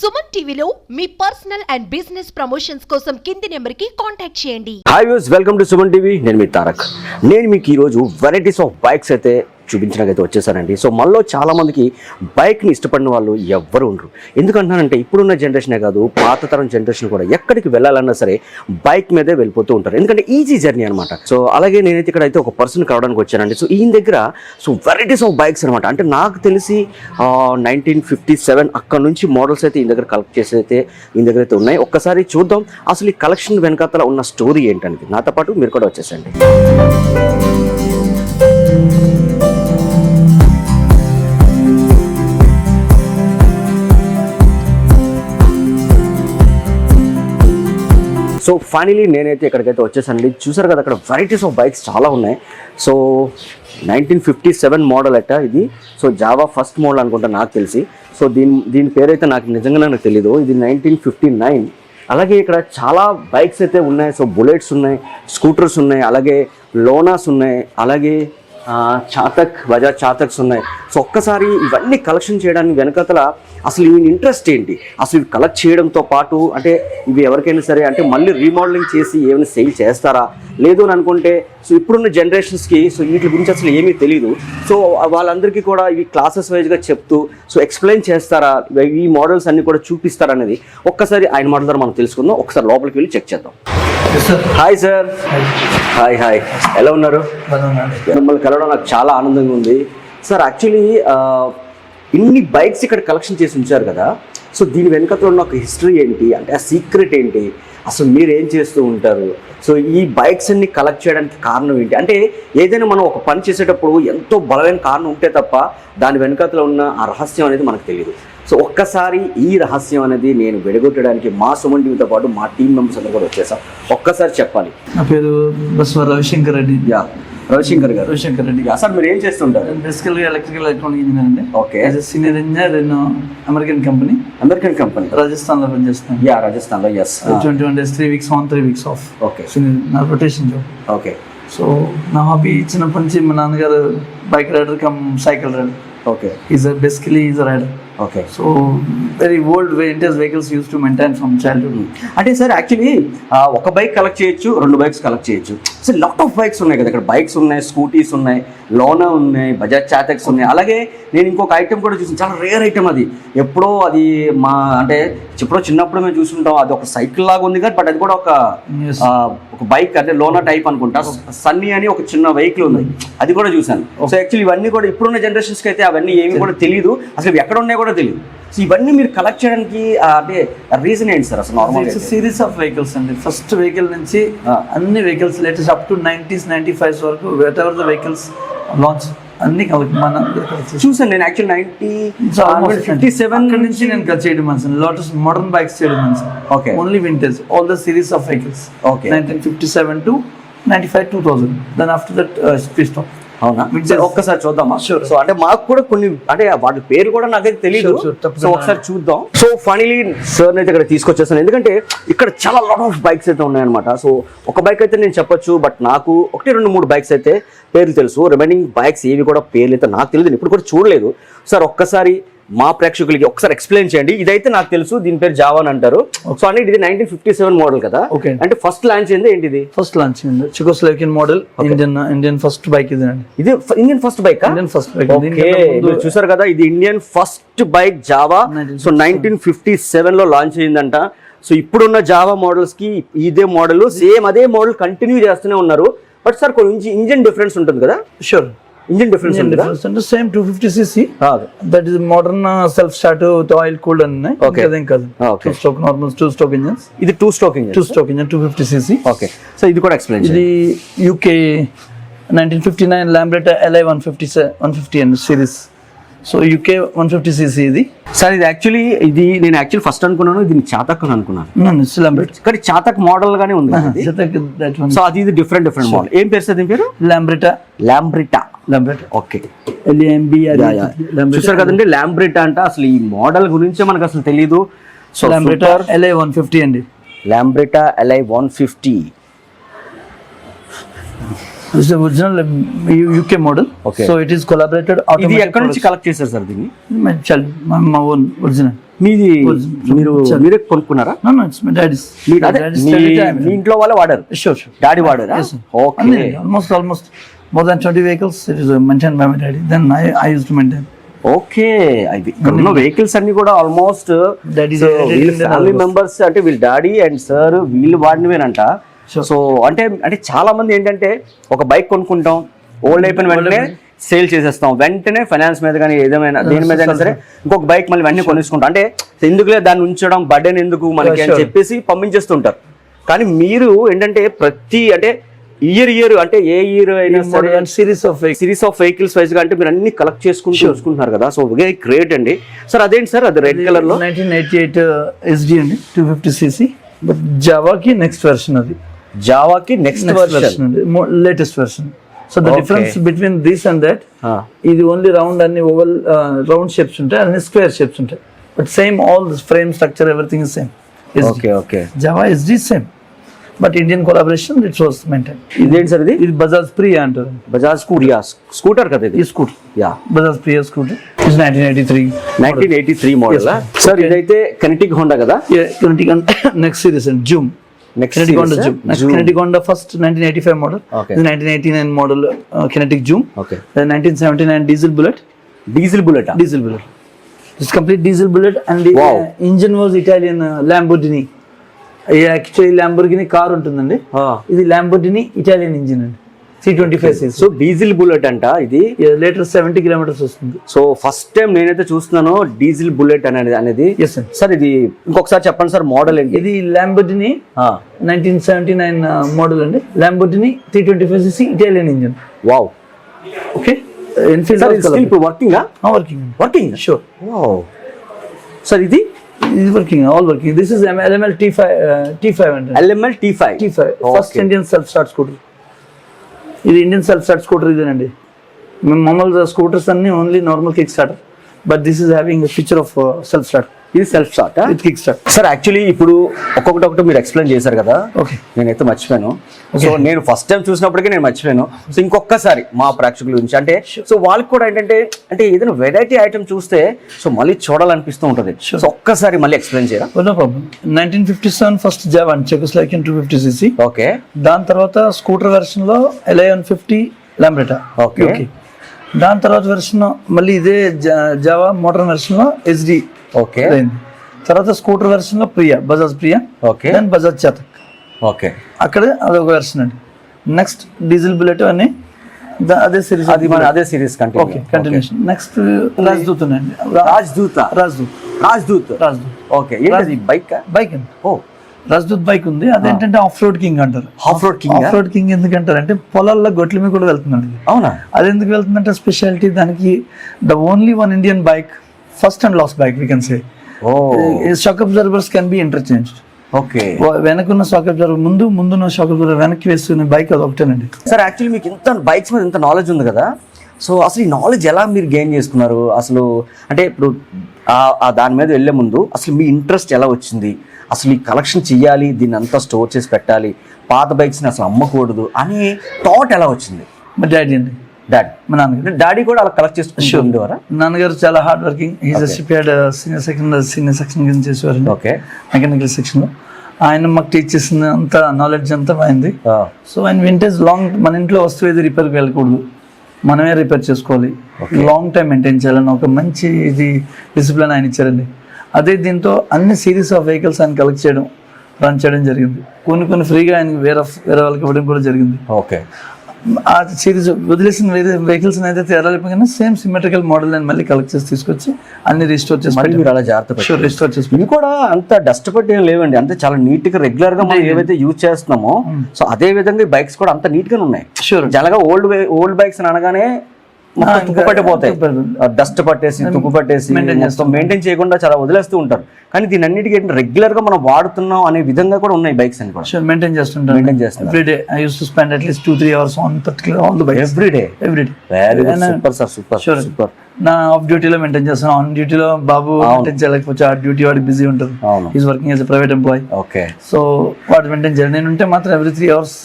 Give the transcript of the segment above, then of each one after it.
సుమన్ టీవీలో మీ personal and business promotions కోసం కింది నెంబర్కి కాంటాక్ట్ చేయండి. Hi views welcome to Suman TV నేను మీ తారక్. నేను మీకు ఈరోజు వెరైటీస్ ఆఫ్ బైక్స్ అయితే చూపించడానికైతే వచ్చేసారండి. సో మనలో చాలామందికి బైక్ని ఇష్టపడిన వాళ్ళు ఎవ్వరు ఉండరు. ఎందుకంటున్నానంటే ఇప్పుడున్న జనరేషనే కాదు పాత తరం జనరేషన్ కూడా ఎక్కడికి వెళ్ళాలన్నా సరే బైక్ మీదే వెళ్ళిపోతూ ఉంటారు. ఎందుకంటే ఈజీ జర్నీ అనమాట సో అలాగే నేనైతే ఇక్కడ అయితే ఒక పర్సన్ కలవడానికి వచ్చానండి. సో ఈయన దగ్గర సో వెరైటీస్ ఆఫ్ బైక్స్ అనమాట అంటే నాకు తెలిసి నైన్టీన్ ఫిఫ్టీ సెవెన్ అక్కడ నుంచి మోడల్స్ అయితే ఈయన దగ్గర కలెక్ట్ చేసి అయితే ఈయన దగ్గర అయితే ఉన్నాయి. ఒక్కసారి చూద్దాం. అసలు ఈ కలెక్షన్ వెనకాతల ఉన్న స్టోరీ ఏంటనేది. నాతో పాటు మీరు కూడా వచ్చేసండి. సో ఫైనలీ నేనైతే ఇక్కడికైతే వచ్చేసానండి. చూసారు కదా అక్కడ వెరైటీస్ ఆఫ్ బైక్స్ చాలా ఉన్నాయి. So nineteen fifty seven model అట ఇది. సో జావా ఫస్ట్ మోడల్ అనుకుంటా నాకు తెలిసి. సో దీని దీని పేరైతే నాకు నిజంగా నాకు తెలీదు. ఇది నైన్టీన్ ఫిఫ్టీ నైన్ అలాగే ఇక్కడ చాలా బైక్స్ అయితే ఉన్నాయి. సో బుల్లెట్స్ ఉన్నాయి స్కూటర్స్ ఉన్నాయి అలాగే లోనాస్ ఉన్నాయి అలాగే చాతక్ బజాజ్ చాతక్స్ ఉన్నాయి. సో ఒక్కసారి ఇవన్నీ కలెక్షన్ చేయడానికి వెనకతల అసలు ఈయన ఇంట్రెస్ట్ ఏంటి? అసలు ఇవి కలెక్ట్ చేయడంతో పాటు అంటే ఇవి ఎవరికైనా సరే అంటే మళ్ళీ రీమోడలింగ్ చేసి ఏమైనా సేల్ చేస్తారా? లేదు అని అనుకుంటే సో ఇప్పుడున్న జనరేషన్స్కి సో వీటి గురించి అసలు ఏమీ తెలియదు సో వాళ్ళందరికీ కూడా ఇవి క్లాసెస్ వైజ్గా చెప్తూ సో ఎక్స్ప్లెయిన్ చేస్తారా? ఈ మోడల్స్ అన్నీ కూడా చూపిస్తారా అనేది ఒక్కసారి ఆయన మోడల్ ద్వారా మనం తెలుసుకుందాం. ఒకసారి లోపలికి వెళ్ళి చెక్ చేద్దాం. హాయ్ సార్ హాయ్ హాయ్ ఎలా ఉన్నారు? మిమ్మల్ని కలవడం నాకు చాలా ఆనందంగా ఉంది. సార్ యాక్చువల్లీ ఇన్ని బైక్స్ ఇక్కడ కలెక్షన్ చేసి ఉంచారు కదా. సో దీని వెనుకతో ఉన్న ఒక హిస్టరీ ఏంటి? అంటే ఆ సీక్రెట్ ఏంటి? అసలు మీరు ఏం చేస్తూ ఉంటారు? సో ఈ బైక్స్ అన్ని కలెక్ట్ చేయడానికి కారణం ఏంటి? అంటే ఏదైనా మనం ఒక పని చేసేటప్పుడు ఎంతో బలమైన కారణం ఉంటే తప్ప దాని వెనుకతలో ఉన్న ఆ రహస్యం అనేది మనకు తెలియదు సో ఒక్కసారి ఈ రహస్యం అనేది నేను వెడగొట్టడానికి మా సుమన్ టీవీతో పాటు మా టీం మెంబర్స్ అందరూ కూడా వచ్చేసాం. ఒక్కసారి చెప్పాలి. నా పేరు Baswa Ravishankar Reddy. Yeah Ravishankar garu. Ravishankar Reddy. Yeah, sir మీరు ఏం చేస్తుంటారు? బేసికల్గా ఎలక్ట్రికల్ ఎలక్ట్రానిక్ ఇంజనీర్ అండి. యాజ్ సీనియర్ ఇంజనీర్ నేను అమెరికన్ కంపెనీ అమెరికన్ కంపెనీ రాజస్థాన్లో పనిచేస్తాను. యా రాజస్థాన్లో yes twenty one days three weeks on three weeks off okay. నా రొటేషన్ జాబ్ ఓకే. సో నా హాబీ చిన్నప్పటి నుంచి మా నాన్నగారు bike rider come cycle rider okay. Is basically is rider okay so very old vintage vehicles use to maintain from childhood అంటే sir actually ఒక bike collect చేయొచ్చు రెండు బైక్స్ కలెక్ట్ చేయొచ్చు. సో లాట్ ఆఫ్ బైక్స్ ఉన్నాయి కదా. ఇక్కడ bikes ఉన్నాయి scooties ఉన్నాయి లోనా ఉన్నాయి బజాజ్ చాతక్స్ ఉన్నాయి. అలాగే నేను ఇంకొక ఐటెం కూడా చూసాను. చాలా రేర్ ఐటెం అది. ఎప్పుడో అది మా అంటే ఎప్పుడో చిన్నప్పుడు మేము చూసుంటాం. అది ఒక సైకిల్ లాగా ఉంది కదా బట్ అది కూడా ఒక ఒక బైక్ అంటే లోనా టైప్ అనుకుంటా. సన్నీ అని ఒక చిన్న వెహికల్ ఉంది. అది కూడా చూసాను. సో యాక్చువల్లీ ఇవన్నీ కూడా ఇప్పుడున్న జనరేషన్స్కి అయితే అవన్నీ ఏమి కూడా తెలియదు అసలు ఎక్కడ ఉన్నాయో కూడా తెలియదు సో ఇవన్నీ మీరు కలెక్ట్ చేయడానికి అంటే రీజన్ ఏంటి సార్ అసలు నార్మల్ సిరీస్ ఆఫ్ వెహికల్స్ అండి. ఫస్ట్ వెహికల్ నుంచి. అన్ని vehicles latest up to nineties ninety five వరకు whatever the vehicles launch అన్ని మన చూసాను నేను యాక్చువల్ నైన్టీ ఫిఫ్టీ సెవెన్ నుంచి నేను చేయడం మనసు లోటస్ మోడర్న్ బైక్స్ చేయడం మనసు Okay. Only vintage all the series of vehicles Okay. Nineteen fifty seven to ninety five two thousand then after that speed stop అవునా? ఒక్కసారి చూద్దామా. సో అంటే మాకు కూడా కొన్ని అంటే వాటి పేరు కూడా నాకైతే తెలియదు. సో ఒకసారి చూద్దాం. సో ఫైనలీ సార్ అయితే ఇక్కడ తీసుకొచ్చేసాను. ఎందుకంటే ఇక్కడ చాలా లాట్ ఆఫ్ బైక్స్ అయితే ఉన్నాయన్నమాట. సో ఒక బైక్ అయితే నేను చెప్పొచ్చు బట్ నాకు ఒకటి రెండు మూడు బైక్స్ అయితే పేర్లు తెలుసు. రిమైనింగ్ బైక్స్ ఏవి కూడా పేర్లు అయితే నాకు తెలియదు ఇప్పుడు కూడా చూడలేదు. సార్ ఒక్కసారి మా ప్రేక్షకులకి ఒకసారి ఎక్స్ప్లెయిన్ చేయండి. ఇదైతే నాకు తెలుసు దీని పేరు జావా అని అంటారు. సో అంటే ఇది నైన్టీన్ ఫిఫ్టీ సెవెన్ మోడల్ కదా? Okay. అంటే ఫస్ట్ లాంచ్ అయింది ఏంటిది? First launch Czechoslovakian model Indian Indian first bike ఇది అండి ఇది Indian first bike Indian first bike okay చూసారు కదా ఇది Indian first bike Jawa 1957. So nineteen fifty సెవెన్లో లాంచ్ అయిందంట. సో ఇప్పుడున్న జావా మోడల్స్కి ఇదే మోడల్ సేమ్ అదే మోడల్ కంటిన్యూ చేస్తూనే ఉన్నారు. బట్ సార్ కొంచెం ఇంజిన్ డిఫరెన్స్ ఉంటుంది కదా? షూర్ ఇంజిన్ డిఫరెన్స్ అంటే same two fifty CC that is modern self start with oil cooled అని ఉన్నాయి. Okay. అదేం కాదు. Ah, okay. Two stroke normal two stroke engines ఇది two stroke engine two stroke engine two fifty CC okay so ఇది కూడా explain ఇది UK nineteen fifty nine Lambretta LI one fifty one fifty and series so UK one fifty CC ఇది. Sir ఇది actually ఇది నేను actually first అనుకున్నాను. ఇది చాతక్ అని అనుకున్నాను ల్యాంబ్రెట్ కానీ చాతక్ మోడల్ గానే ఉంది సో అది. ఇది డిఫరెంట్ డిఫరెంట్ మోడల్ ఏం పేరు సార్ దీని పేరు? లాంబ్రిటా ల్యాంబ్రెటా ఓకే చూసారు కదండి ల్యాంబ్రిటా అంటే అసలు ఈ మోడల్ గురించే మనకు అసలు తెలియదు so Lambretta LI one fifty అండి. Lambretta LI one fifty it's original UK model. So it is collaborated ఇది ఎక్కడ నుంచి కలెక్ట్ చేశారు సార్ దీన్ని? My own original. మీది. మీరు మీరే కొనుక్కున్నారా. మీ మీ. మీ ఇంట్లో వాళ్ళే వాడారు. Daddy వాడారా. Okay Only almost, than 20 vehicles it is uh, maintained by my daddy. Then I, I used to maintain. Okay అది ఉన్న వెహికల్స్ అన్ని కూడా ఆల్మోస్ట్ వీళ్ళ ఫ్యామిలీ మెంబర్స్ అంటే వీళ్ళ డాడీ అండ్ సార్ వీళ్ళు వాడినవేనంట. సో అంటే అంటే చాలా మంది ఏంటంటే ఒక బైక్ కొనుక్కుంటాం ఓల్డ్ అయిపోయిన వెంటనే సేల్ చేసేస్తాం వెంటనే ఫైనాన్స్ మీద కానీ ఏదేమైనా దేని మీద అయినా సరే ఇంకొక బైక్ మళ్ళీ వెంటనే కొనేసుకుంటాం అంటే ఎందుకులే దాన్ని ఉంచడం బర్డెన్ ఎందుకు మనకి అని. చెప్పేసి పంపించేస్తుంటారు కానీ మీరు ఏంటంటే ప్రతి అంటే ఇయర్ ఇయర్ అంటే ఏ ఇయర్ అయినా సరే of vehicles. Series of vehicles వైజ్గా అంటే మీరు అన్ని కలెక్ట్ చేసుకుంటూ చూసుకుంటున్నారు కదా. సో వెరీ గ్రేట్ అండి. సార్ అదేంటి సార్ అది రెడ్ కలర్లో? 1988 uh, SD అండి. 250 cc. బట్ జావాకి నెక్స్ట్ వెర్షన్ అది. జావాకి నెక్స్ట్ వర్షన్ అండి. Latest version so the. Difference between this and that. ఇది ఓన్లీ రౌండ్ అన్ని ఓవల్ రౌండ్ షేప్స్ ఉంటాయి అన్ని స్క్వేర్ షేప్స్ ఉంటాయి. But same all frame structure everything same okay okay Jawa SD same but Indian collaboration it's was maintain. ఇదేంటి sir ఇది? ఇది బజాజ్ ప్రియా అంటారు. Bajaj స్కూరియా scooter కదా ఇది? Scooter yeah. Bajaj Priya scooter is nineteen eighty three nineteen eighty three model sir ఇదైతే Kinetic Honda కదా? Next series అండి zoom next Kinetic Honda zoom Kinetic Honda first nineteen eighty five model. Nineteen eighty nine model Kinetic zoom okay nineteen seventy nine diesel bullet diesel bullet diesel bullet. It's complete diesel bullet, and the Wow. uh, engine actually Lamborghini car ఉంటుందండి. ఇది Lamborghini Italian engine అండి. C twenty five CCs so diesel bullet అంట ఇది? Litre seventy kilometres వస్తుంది. So first time నేనైతే చూస్తున్నాను diesel bullet అనేది అనేది. సార్ ఇది ఇంకొకసారి చెప్పండి సార్ మోడల్ ఏంటి? ఇది Lamborghini Ah. Nineteen seventy nine model అండి. Lamborghini three twenty five CC Italian engine wow okay Enfield working working working sure wow sir ఇది? ఇది working all working this is LML T five T five అండి LML T five T five first Indian self start scooter ఇది Indian self start scooter ఇదేనండి. మేము మామూలుగా scooters అన్ని only normal kick starter but this is having feature of self start ఇది self start with kick start sir actually ఇప్పుడు ఒక్కొక్కటి ఒకటి మీరు ఎక్స్ప్లెయిన్ చేశారు కదా. ఓకే నేనైతే మర్చిపోయాను. సో నేను ఫస్ట్ టైం చూసినప్పటికీ నేను మర్చిపోయాను. సో ఇంకొకసారి మా ప్రేక్షకుల గురించి. అంటే సో వాళ్ళకి కూడా ఏంటంటే అంటే ఏదైనా వెరైటీ ఐటమ్ చూస్తే సో మళ్ళీ చూడాలనిపిస్తూ ఉంటుంది. సో ఒక్కసారి మళ్ళీ ఎక్స్ప్లెయిన్ చేయరా? No problem nineteen fifty seven first జావాన్ Czechoslovakian two fifty CC okay దాని తర్వాత స్కూటర్ వెర్షన్లో ఎలెవెన్ ఫిఫ్టీ ల్యాంబ్రెటా Okay. దాని తర్వాత వెర్షన్ మళ్ళీ ఇదే జావా మోటార్ వెర్షన్లో హెచ్డి ఓకే. తర్వాత scooter వెర్షన్లో Priya Bajaj Priya okay. Then Bajaj Chetak. Okay. అక్కడ అదొక వెర్షన్ అండి. నెక్స్ట్ డీజిల్ బుల్లెట్ అని అదే సిరీస్ అది మన అదే series okay continue continuation next Rajdoot అండి. రాజ్దూత. రాజ్దూత్. రాజ్దూత్. రాజ్దూత్. ఓకే ఏంటది? బైక్? బైక్ అండి. ఓ. రాజ్దూత్ బైక్ ఉంది. అదేంటంటే ఆఫ్ రోడ్ కింగ్ అంటారు. Off road king off road king ఎందుకు అంటారు అంటే పొలాల్లో గొట్ల మీద కూడా వెళ్తుందండి అవునా? అది ఎందుకు వెళ్తుందంటే స్పెషాలిటీ దానికి the only one Indian bike first and last bike we can say shock absorbers can be interchange okay. వెనకున్న షాక్ అబ్జర్వర్ ముందు ముందున్న షాక్ అబ్జర్వర్ వెనక్కి వేస్తున్న బైక్ అది ఒకటేనండి. సార్ యాక్చువల్లీ మీకు ఇంత బైక్స్ మీద ఇంత నాలెడ్జ్ ఉంది కదా? సో అసలు ఈ నాలెడ్జ్ ఎలా మీరు గెయిన్ చేసుకున్నారు? అసలు అంటే ఇప్పుడు దాని మీద వెళ్ళే ముందు అసలు మీ ఇంట్రెస్ట్ ఎలా వచ్చింది? అసలు ఈ కలెక్షన్ చెయ్యాలి దీన్ని అంతా స్టోర్ చేసి పెట్టాలి పాత బైక్స్ని అసలు అమ్మకూడదు అనే థాట్ ఎలా వచ్చింది? మా డాడీ అండి. డాడీ మా నాన్నగారు. డాడీ కూడా అలా కలెక్ట్ చేసుకుంటూ ఉండేవారా? నాన్నగారు చాలా hard working shipyard senior second senior section కింద చేసేవారండి. ఓకే మెకానికల్ సెక్షన్లో ఆయన మాకు టీచ్ చేసిన అంత నాలెడ్జ్ అంతా అయింది సో ఆయన వింటేజ్ లాంగ్ మన ఇంట్లో వస్తువు ఏది రిపేర్కి వెళ్ళకూడదు. మనమే రిపేర్ చేసుకోవాలి. లాంగ్ టైం మెయింటైన్ చేయాలని ఒక మంచి ఇది డిసిప్లిన్ ఆయన ఇచ్చారండి. అదే దీంతో అన్ని సిరీస్ ఆఫ్ వెహికల్స్ ఆయన కలెక్ట్ చేయడం రన్ చేయడం జరిగింది. కొన్ని కొన్ని ఫ్రీగా ఆయన వేరే వేరే వాళ్ళకి ఇవ్వడం కూడా జరిగింది. ఓకే ఆ సిరీస్ వదిలేసిన వేరే వెహికల్స్ అయితే తేరాలిపోయినా సేమ్ సిమెట్రికల్ మోడల్ అని మళ్ళీ కలెక్ట్ చేసి తీసుకొచ్చి అన్ని రిస్టోర్ చేసి మరి అలా జాగ్రత్త రిస్టోర్ చేసి ఇవి కూడా అంత డస్ట్ పట్టి ఏం లేవండి. అంతే చాలా నీట్గా రెగ్యులర్గా మనం ఏవైతే యూజ్ చేస్తున్నామో సో అదే విధంగా బైక్స్ కూడా అంత నీట్ గానే ఉన్నాయి. షూర్ జనగా ఓల్డ్ ఓల్డ్ బైక్స్ అని అనగానే తుప్పు పట్టిపోతాయి డస్ట్ పట్టేసి తుప్పు పట్టేసి మెయింటైన్ చేయకుండా చాలా వదిలేస్తూ ఉంటారు. కానీ దీని అన్నిటికీ రెగ్యులర్గా మనం వాడుతున్నాం అనే విధంగా కూడా ఉన్నాయి బైక్స్ అని కూడా. మెయింటైన్ చేస్తుంటాను మెయింటైన్ చేస్తున్నారు. Every day I use to spend at least two three hours on particular all the bike every day every day very good super sir super నా ఆఫ్ డ్యూటీలో మెయింటైన్ చేస్తాను. ఆన్ డ్యూటీలో బాబు maintain చేయలేకపోతే ఆ duty వాడికి busy ఉంటుంది అవును. Is working as private employee okay so వాడు మెయింటైన్ చేయాలి నేను ఉంటే మాత్రం ఎవ్రీ త్రీ అవర్స్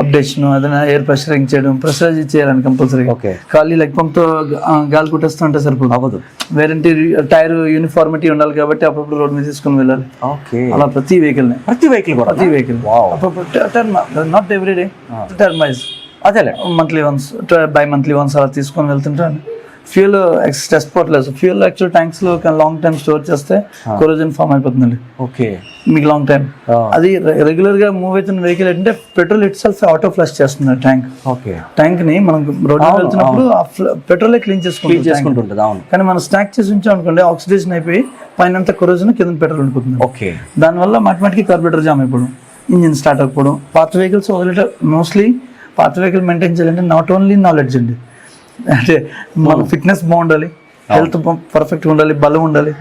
అప్డేషన్ ఏదైనా ఎయిర్ ప్రెషరింగ్ చేయడం ప్రెషరైజ్ చేయాలని కంపల్సరీ. ఖాళీ లెగ్ పంప్తో గాలి కొట్టేస్తూ ఉంటే సరిపోదు. అవ్వదు. వేరంటీ టైర్ యూనిఫార్మిటీ ఉండాలి కాబట్టి అప్పుడప్పుడు రోడ్ మీద తీసుకొని వెళ్ళాలి. ఓకే. అలా ప్రతి వెహికల్ని ప్రతి వెహికల్ ప్రతి vehicle term not every day term wise అదేలే. Monthly once by monthly once అలా తీసుకొని వెళ్తుంటాను. ఫ్యూల్ టెస్ట్ పోర్ట్లేదు ఫ్యూల్ యాక్చువల్ ట్యాంక్స్లో లాంగ్ టైం స్టోర్ చేస్తే కొరోజన్ ఫామ్ అయిపోతుందండి. ఓకే మీకు లాంగ్ టైం Ah. అది రెగ్యులర్గా మూవ్ అవుతున్న వెహికల్ ఏంటంటే petrol it self auto flush చేస్తుంది ట్యాంక్ ఓకే ట్యాంక్ని మనం రోడ్ అవును, వెళ్తున్నప్పుడు పెట్రోల్ క్లీన్ క్లీన్ చేసుకుంటాం చేసుకుంటుంటుంది అవును. కానీ మనం స్టాక్ చేసి ఉంచాం అనుకోండి ఆక్సిడేషన్ అయిపోయి పైన కొరోజన్ కింద పెట్రోల్ ఉండిపోతుంది. ఓకే దానివల్ల మాటిమాటికి కార్బొరేటర్ జామ్ అయిపోవడం ఇంజిన్ స్టార్ట్ అవ్వకపోవడం పాత వెహికల్స్ వదిలేట మోస్ట్లీ పాత వెహికల్ మెయింటైన్ చేయాలంటే నాట్ ఓన్లీ నాలెడ్జ్ అండి. అంటే మన ఫిట్నెస్ బాగుండాలి హెల్త్ పర్ఫెక్ట్గా ఉండాలి బలం ఉండాలి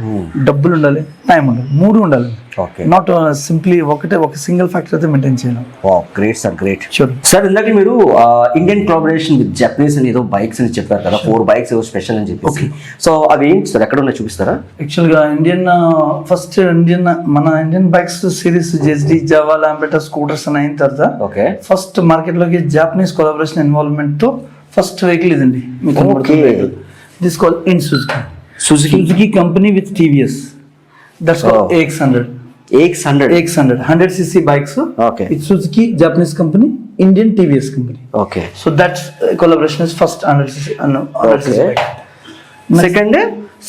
డబ్బులు ఉండాలి టైం ఉండాలి మూడు ఉండాలి. ఓకే నాట్ సింప్లీ ఒకటే ఒక సింగిల్ ఫ్యాక్టర్ అయితే మెయింటైన్ చేయలేం. Great sir great sure sir ఇందాక మీరు ఇండియన్ కోఆపరేషన్ విత్ జపనీస్ అని ఏదో బైక్స్ అని చెప్పారు కదా ఫోర్ బైక్స్ ఏదో స్పెషల్ అని చెప్పేసి. సో అవి ఏంటి సార్ ఎక్కడ ఉన్నాయి చూపిస్తారా? యాక్చువల్గా ఇండియన్ ఫస్ట్ ఇండియన్ మన Indian bikes series Yezdi Jawa Lambretta scooters అని అయిన తర్వాత ఓకే ఫస్ట్ మార్కెట్లోకి జాపనీస్ కొలాబరేషన్ ఇన్వాల్వ్మెంట్తో ఫస్ట్ వెహికల్ ఇదండి. Okay. This call in Suzuki Suzuki Suzuki company with TVS that's call. AX hundred X hundred AX hundred hundred CC bikes Okay. With Suzuki Japanese company Indian TVS company okay so that's collaboration is first hundred CC Okay. Second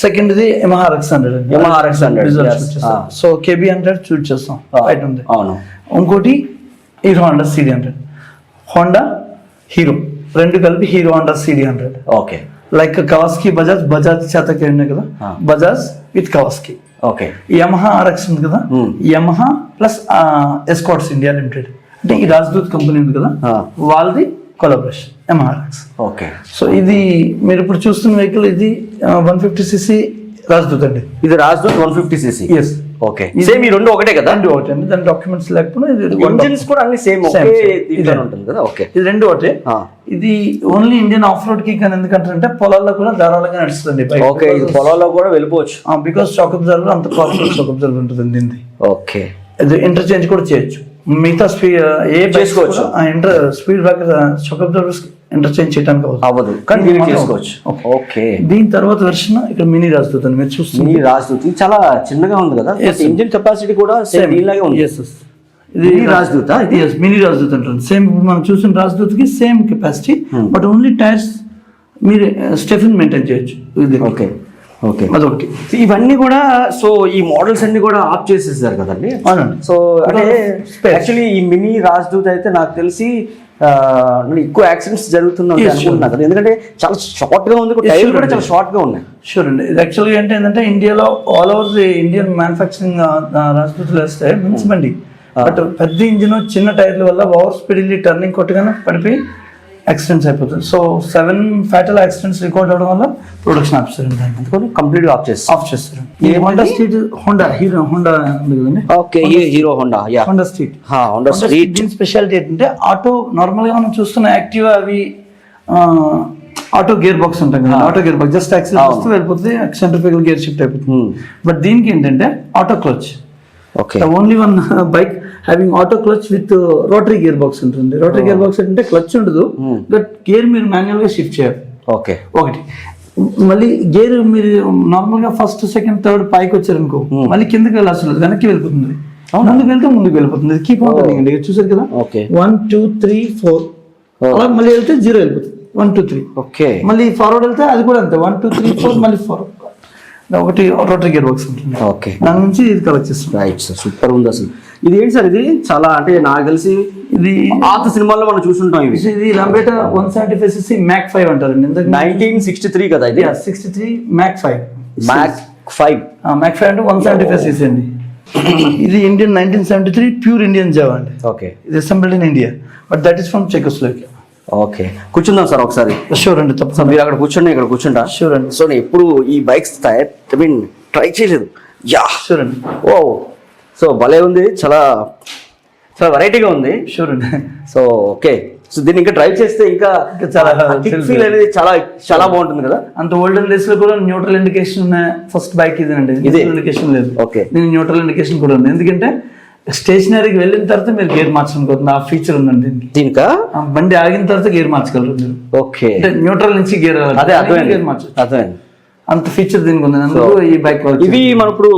second ఇది RX hundred Yamaha RX 100, yes. Ah. So KB hundred చూడ్ చేస్తాం. Right ఉంది. అవును. ఇంకోటి Hero hundred CD hundred Honda Hero రెండు కలిపి Hero hundred CD hundred okay. Like Kawasaki Bajaj Bajaj చేతకి ఉన్నాయి కదా. Bajaj with Kawasaki. Okay. Yamaha RX ఉంది కదా. Yamaha plus Escorts India limited అంటే ఈ రాజ్దూత్ కంపెనీ ఉంది కదా. వాళ్ళది collaboration Yamaha RX. Okay. So ఇది మీరు ఇప్పుడు చూస్తున్న వెహికల్ ఇది వన్ ఫిఫ్టీ సిసి రాజ్దూత్ అండి. ఇది Rajdoot one fifty CC yes okay. Same ఈ రెండు ఒకటే కదా? రెండు ఒకటి. అండి దాని డాక్యుమెంట్స్ లేకపోతే ఇది ఇంజిన్స్ కూడా అన్ని సేమ్ ఇదే. ఉంటుంది కదా? ఓకే. ఇది రెండు ఒకటే. ఇది ఓన్లీ ఇండియన్ ఆఫ్ రోడ్కి కానీ ఎందుకంటే పొలాల్లో కూడా ధారాళంగా నడుస్తుంది. ఓకే ఇది పొలంలో కూడా వెళ్ళిపోవచ్చు. బికాస్ షాక్ అబ్జర్వర్ అంత పవర్ఫుల్ షాక్ అబ్జర్వర్ ఉంటుంది దీనిది. ఓకే. ఇది ఇంటర్చేంజ్ కూడా చేయొచ్చు. మిగతా స్పీడ్ ఏ చేసుకోవచ్చు. Inter speed breaker shock absorbers interchange చేయడానికి అవ్వదు. కానీ దీనికి చేసుకోవచ్చు ఓకే. దీని తర్వాత వెర్షన్ ఇక్కడ మినీ రాజదూత్ మీరు చూస్తుంది ఈ రాజ్దూత్ ఇది చాలా చిన్నగా ఉంది కదా. ఇంజిన్ కెపాసిటీ కూడా సేమ్ దీనిలాగే ఉంది. ఇది రాజదూత ఇది? ఎస్ మినీ రాజదూత్ అంటారు సేమ్ మనం చూసిన రాజదూత్కి same capacity. But only tyres మీరు స్టెఫిన్ మెయింటైన్ చేయొచ్చు ఇది ఓకే ఓకే అదొకటి ఇవన్నీ కూడా సో ఈ మోడల్స్ అన్ని కూడా ఆఫ్ చేసేసారు కదండి? అవునండి. సో అంటే. యాక్చువల్లీ ఈ మినీ రాజ్దూత్ అయితే నాకు తెలిసి ఎక్కువ యాక్సిడెంట్స్ జరుగుతున్నాయి కదా. ఎందుకంటే చాలా షార్ట్గా ఉంది టైర్ కూడా. చాలా షార్ట్గా ఉన్నాయి. షూర్ అండి. ఇది యాక్చువల్గా ఏంటి ఏంటంటే ఇండియాలో all over the Indian manufacturing రాజదూతులు వేస్తే మిన్స్ బండి బట్ పెద్ద ఇంజిన్ చిన్న టైర్ల వల్ల ఓవర్ స్పీడ్ టర్నింగ్ కొట్టగానే పడిపోయి యాక్సిడెంట్స్ అయిపోతుంది. So seven fatal accidents record అవడం వల్ల ప్రొడక్షన్ దాన్ని అందుకని కంప్లీట్ ఆఫ్ చేస్తాం ఆఫ్ చేస్తారు. ఈ Honda street Honda Hero Honda okay Hero Honda ya Honda street Honda street దీని స్పెషాలిటీ ఏంటంటే ఆటో నార్మల్గా మనం చూస్తున్న యాక్టివ్ అవి ఆటో గేర్ బాక్స్ ఉంటాం కదా. Auto gear box just accident వస్తే వెళ్ళిపోతుంది సెంట్రిఫికల్ గేర్ షిఫ్ట్ అయిపోతుంది. బట్ దీనికి ఏంటంటే auto clutch okay only one bike having auto clutch with rotary gear box ఉంటుంది. రోటరీ గేర్ బాక్స్ అంటే క్లచ్ ఉండదు. బట్ గేర్ మీరు మాన్యువల్గా షిఫ్ట్ చేయాలి. ఓకే ఒకటి. మళ్ళీ గేర్ మీరు నార్మల్గా ఫస్ట్ సెకండ్ థర్డ్ పైకి వచ్చారనుకో మళ్ళీ కిందకి వెళ్ళాల్సి లేదు వెనక్కి వెళ్ళిపోతుంది. ముందుకు వెళ్తే ముందుకు వెళ్ళిపోతుంది. కీప్ ఆన్ రన్నింగ్ అండి చూసారు కదా? వన్ టూ త్రీ ఫోర్ అలా మళ్ళీ వెళ్తే జీరో వెళ్ళిపోతుంది. వన్ టూ త్రీ ఓకే మళ్ళీ ఫార్వర్డ్ వెళ్తే అది కూడా అంతే. వన్ టూ త్రీ ఫోర్ మళ్ళీ ఫోర్ ఒకటి రోటరీ గేర్ బాక్స్ ఉంటుంది. ఓకే దాని నుంచి ఇది కలెక్ట్ చేస్తుంది రైట్ సార్ సూపర్ ఉంది అసలు. ఇది ఏంటి సార్ ఇది? చాలా అంటే నాకు తెలిసి ఇది పాత సినిమాల్లో మనం చూస్తుంటాం ఇవి. ఇది Lambretta one seventy five CC Mac five ఇంతకు నైన్టీన్ సిక్స్టీ త్రీ కదా ఇది? Sixty three Mac five. Mac five. Mac five అంటే వన్ సెవెంటీ ఫైవ్ సిసి అండి. ఇది Indian nineteen seventy three pure Indian Jawa అండి. ఓకే. ఇది assembled in India but that is from Czechoslovakia okay. కూర్చుందాం sir ఒకసారి. Sure అండి తప్పకుండా. మీరు అక్కడ కూర్చోండి ఇక్కడ కూర్చుంటా. షూర్ అండి. సో నేను ఎప్పుడు ఈ బైక్స్ ఐ మీన్ ట్రై చేయలేదు. యా. షూర్ అండి. ఓ సో భలే ఉంది చాలా చాలా వెరైటీగా ఉంది. Sure so okay. సో దీన్ని ఇంకా డ్రైవ్ చేస్తే ఇంకా చాలా. ఫీల్ అనేది చాలా చాలా బాగుంటుంది కదా? అంత ఓల్డెన్ డేస్లో కూడా న్యూట్రల్ ఇండికేషన్ ఉన్న ఫస్ట్ బైక్ ఇదేనండి. ఇదే? ఇండికేషన్ లేదు. Okay. దీని న్యూట్రల్ ఇండికేషన్ కూడా ఉంది. ఎందుకంటే స్టేషనరీకి వెళ్ళిన తర్వాత మీరు గేర్ మార్చడానికి ఆ ఫీచర్ ఉందండి దీనికి. బండి ఆగిన తర్వాత గేర్ మార్చగలరు మీరు. ఓకే. న్యూట్రల్ నుంచి గేర్ అదే అర్థమైంది. గేర్ మార్చచ్చు. అర్థమైంది. అంత ఫీచర్ దీనికి ఉంది. అందుకు ఈ బైక్ ఇవి మనం ఇప్పుడు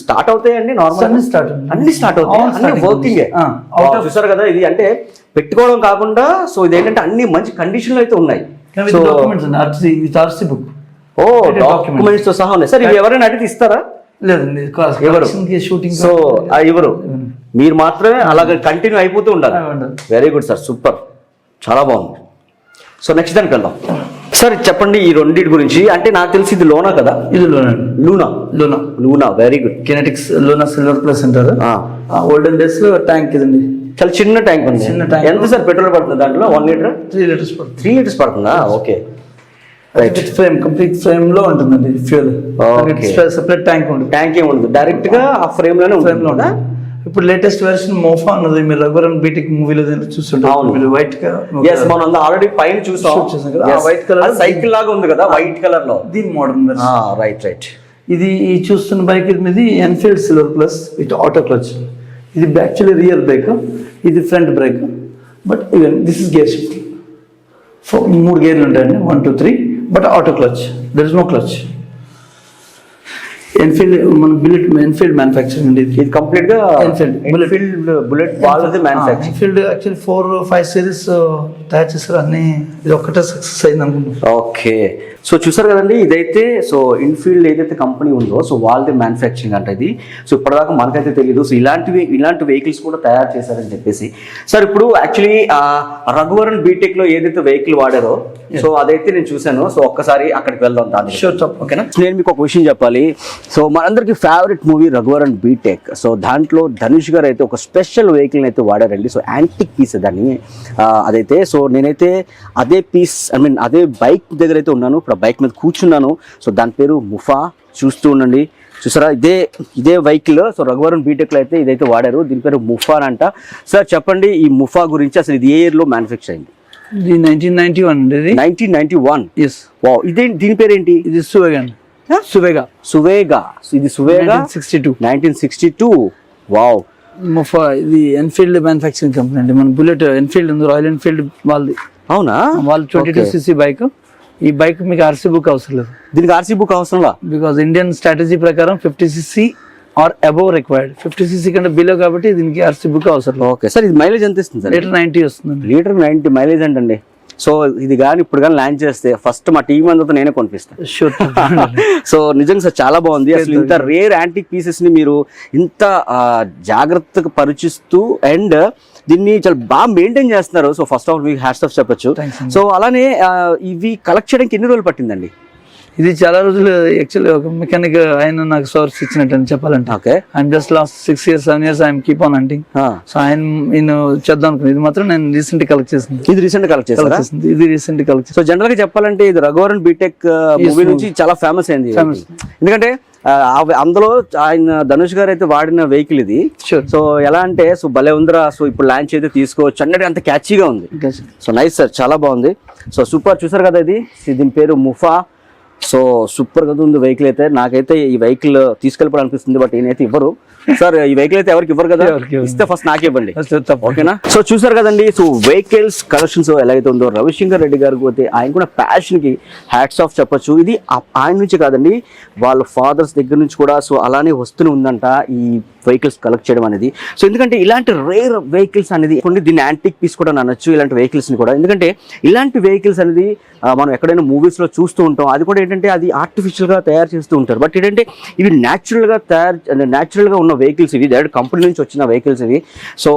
స్టార్ట్ అవుతాయండి నార్మల్ అన్ని అవుతాయి. అన్ని స్టార్ట్ అవుతాయి వర్కింగ్ చూసారు కదా ఇది అంటే పెట్టుకోవడం కాకుండా సో ఇది ఏంటంటే అన్ని మంచి కండిషన్లో అయితే ఉన్నాయి. డాక్యుమెంట్స్ బుక్ ఓ Document. డాక్యుమెంట్స్తో సహా ఉన్నాయి. సార్ ఇవి ఎవరైనా అడిగితే ఇస్తారా? లేదండి ఎవరు? షూటింగ్ సో ఎవరు? మీరు మాత్రమే అలాగే కంటిన్యూ అయిపోతూ ఉండాలి. వెరీ గుడ్ సార్ సూపర్ చాలా బాగుంది. సో నెక్స్ట్ దానికి వెళ్దాం. సార్ చెప్పండి ఈ రెండింటి గురించి. అంటే నాకు తెలిసి ఇది లోనా కదా? ఇది లోనండి Luna? Luna. Luna very good Kinetics Luna silver plus అంటారు. ఓల్డెన్ డేస్లో ట్యాంక్ ఇదండి. చాలా చిన్న ట్యాంక్ ఉంది. చిన్న tank. ఎంత సార్ పెట్రోల్ పడుతుంది దాంట్లో? వన్ లీటర్ త్రీ లీటర్స్ పడుతుంది. త్రీ లీటర్స్ పడుతుందా? ఓకే రైట్ ఫ్రేమ్ కంప్లీట్ ఫ్రేమ్లో ఉంటుందండి ఫ్యూల్. సెపరేట్ ట్యాంక్ ఉంటుంది. ట్యాంక్ ఏమి ఉండదు. డైరెక్ట్గా ఆ ఫ్రేమ్లోనే ఫ్రేమ్లో ఉంటుంది ఉంటుంది. ఇప్పుడు లేటెస్ట్ వెర్షన్ మోఫా అన్నది మీరు రఘువరన్ బీటిక్ మూవీలో చూస్తుంటారు. మీరు వైట్ ఎస్ మనం ఆల్రెడీ పైన చూసాం. కదా, ఆ white colour- సైకిల్ లాగా ఉంది కదా వైట్ కలర్లో. దీని మోడర్న్ రైట్ రైట్ ఇది ఈ చూస్తున్న బైక్ ఇది Enfield silver plus with auto clutch ఇది యాక్చువల్లీ రియర్ బ్రేక్ ఇది front brake but even this is gear shift మూడు గేర్లు ఉంటాయండి. One two three but auto clutch there is no clutch Enfield మన బుల్లెట్ ఎన్ఫీల్డ్ మ్యానుఫ్యాక్చరింగ్ అండి ఇది కంప్లీట్గా. Enfield bullet వాళ్ళది manufacture Enfield actually four five series తయారు చేస్తారు అన్ని ఇది ఒక్కటే సక్సెస్ అయింది అనుకుంటున్నాను ఓకే సో చూసారు కదండి ఇదైతే సో ఇన్ఫీల్డ్ ఏదైతే కంపెనీ ఉందో సో వాళ్ళది మ్యానుఫ్యాక్చరింగ్ అంట ఇది. సో ఇప్పటిదాకా మనకైతే తెలియదు సో ఇలాంటివి ఇలాంటి వెహికల్స్ కూడా తయారు చేశారని చెప్పేసి. సార్ ఇప్పుడు యాక్చువల్లీ రఘువరన్ బీటెక్లో ఏదైతే వెహికల్ వాడారో సో అదైతే నేను చూశాను. సో ఒక్కసారి అక్కడికి వెళ్దాం దాని Sure, తప్ప- ఓకేనా నేను మీకు ఒక విషయం చెప్పాలి. సో మనందరికి favourite movie Raghuvaran B Tech so దాంట్లో ధనుష్ గారు అయితే ఒక స్పెషల్ వెహికల్ అయితే వాడారండి. సో యాంటిక్ పీస్ దాన్ని అదైతే. సో నేనైతే అదే పీస్ ఐ మీన్ అదే బైక్ దగ్గర అయితే ఉన్నాను. ఇప్పుడు బైక్ మీద కూర్చున్నాను. సో దాని పేరు ముఫా. చూస్తూ ఉండండి. చూసారా? ఇదే ఇదే వెహికల్ సో రఘువరన్ బీటెక్లో అయితే ఇదైతే వాడారు. దీని పేరు ముఫా అంట. సార్ చెప్పండి ఈ ముఫా గురించి. అసలు ఇది ఏ ఇయర్లో మ్యానుఫ్యాక్చర్ అయింది? ఇది నైన్టీన్ నైన్టీ వన్ అండి నైన్టీన్ నైన్టీ వన్ ఎస్ వా ఇదే దీని పేరేంటి? ఇది సువేగన్. సువేగా సువేగా ఇది Suvega sixty two nineteen sixty two wow ముఫా ఇది ఎన్ఫీల్డ్ మ్యానుఫ్యాక్చరింగ్ కంపెనీ అండి. మన బుల్లెట్ ఎన్ఫీల్డ్ ఉంది రాయల్ ఎన్ఫీల్డ్ వాళ్ళది. అవునా? వాళ్ళు ట్వంటీ టూ. సీసీ బైక్ ఈ బైక్ మీకు ఆర్సీ బుక్ అవసరం లేదు. దీనికి ఆర్సీ బుక్ అవసరంలా బికాస్ ఇండియన్ స్ట్రాటజీ ప్రకారం fifty CC or above required fifty CC కంటే బిలో కాబట్టి దీనికి ఆర్సీ బుక్ అవసరం ఓకే సార్ ఇది మైలేజ్ ఎంత ఇస్తుంది సార్ లీటర్ నైన్టీ వస్తుందండి. లీటర్ నైన్టీ మైలేజ్ అంటండి సో ఇది కానీ ఇప్పుడు కానీ ల్యాండ్ చేస్తే ఫస్ట్ మా టీం అంతా నేనే కొనిపిస్తాను సో నిజంగా సార్ చాలా బాగుంది. అసలు ఇంత రేర్ యాంటిక్ పీసెస్ని మీరు ఇంత జాగ్రత్తగా పరిచిస్తూ అండ్ దీన్ని చాలా బాగా మెయింటైన్ చేస్తున్నారు. సో ఫస్ట్ ఆఫ్ ఆల్ మీకు హ్యాష్ ఆఫ్ చెప్పొచ్చు. సో అలానే ఇవి కలెక్ట్ చేయడానికి ఎన్ని రోజులు పట్టిందండి? ఇది చాలా రోజులు యాక్చువల్లీ ఒక మెకానిక్ ఆయన నాకు సోర్స్ ఇచ్చినట్టు అని చెప్పాలంటే. Okay I'm just last six years seven years I'm keep on hunting so ఆయన నేను చేద్దాం అనుకున్నాను ఇది మాత్రం నేను రీసెంట్ కలెక్ట్ చేసింది. ఇది రీసెంట్ కలెక్ట్ చేసింది. ఇది రీసెంట్ కలెక్ట్ సో జనరల్గా చెప్పాలంటే ఇది రఘువరన్ బీటెక్ మూవీ నుంచి చాలా ఫేమస్ అయింది Famous. ఎందుకంటే అవి- అందులో ఆయన ధనుష్ గారు అయితే వాడిన వెహికల్ ఇది. సో ఎలా అంటే సో భలే ఉందిరా సో ఇప్పుడు లాంచ్ అయితే తీసుకోవచ్చు అన్నట్టు అంత క్యాచీగా ఉంది. సో నైస్ సార్ చాలా బాగుంది. సో సూపర్ చూసారు కదా ఇది? దీని పేరు ముఫా. సో సూపర్గా ఉంది వెహికల్ అయితే. నాకైతే ఈ వెహికల్ తీసుకెళ్ళిపోవడం అనిపిస్తుంది బట్ ఈయనైతే ఇవ్వరు. సార్ ఈ వెహికల్ అయితే ఎవరికి ఇవ్వరు కదా. ఇస్తే ఫస్ట్ నాకే ఇవ్వండి. ఓకేనా? సో చూసారు కదండి సో వెహికల్స్ కలెక్షన్స్ ఎలాగైతే ఉందో రవిశంకర్ రెడ్డి గారికి పోతే ఆయన కూడా ప్యాషన్కి హ్యాట్స్ ఆఫ్ చెప్పొచ్చు. ఇది ఆయన నుంచి కాదండి వాళ్ళ ఫాదర్స్ దగ్గర నుంచి కూడా సో అలానే వస్తూనే ఉందంట ఈ వెహికల్స్ కలెక్ట్ చేయడం అనేది. సో ఎందుకంటే ఇలాంటి రేర్ వెహికల్స్ అనేది కొన్ని దీన్ని యాంటిక్ పీస్ కూడా అనొచ్చు ఇలాంటి వెహికల్స్ని కూడా. ఎందుకంటే ఇలాంటి వెహికల్స్ అనేది మనం ఎక్కడైనా మూవీస్లో చూస్తూ ఉంటాం అది కూడా ఏంటంటే అది ఆర్టిఫిషియల్గా తయారు చేస్తూ ఉంటారు. బట్ ఏంటంటే ఇవి న్యాచురల్గా తయారు న్యాచురల్ ఉన్న వెహికల్స్ ఇవి. డైరెక్ట్ కంపెనీ నుంచి వచ్చిన వెహికల్స్ ఇవి. సో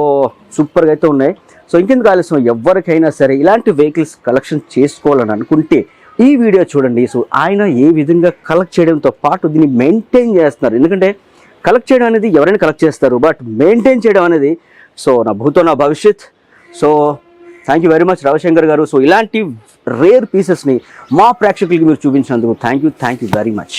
సూపర్గా అయితే ఉన్నాయి. సో ఇంకెందుకు ఆలస్యం? ఎవరికైనా సరే ఇలాంటి వెహికల్స్ కలెక్షన్ చేసుకోవాలని అనుకుంటే ఈ వీడియో చూడండి. సో ఆయన ఏ విధంగా కలెక్ట్ చేయడంతో పాటు దీన్ని మెయింటైన్ చేస్తున్నారు. ఎందుకంటే కలెక్ట్ చేయడం అనేది ఎవరైనా కలెక్ట్ చేస్తారు. బట్ మెయింటైన్ చేయడం అనేది సో నా భూతో నా భవిష్యత్. So thank you very much Ravishankar garu. So ఇలాంటి రేర్ పీసెస్ని మా ప్రేక్షకులకి మీరు చూపించినందుకు thank you thank you very much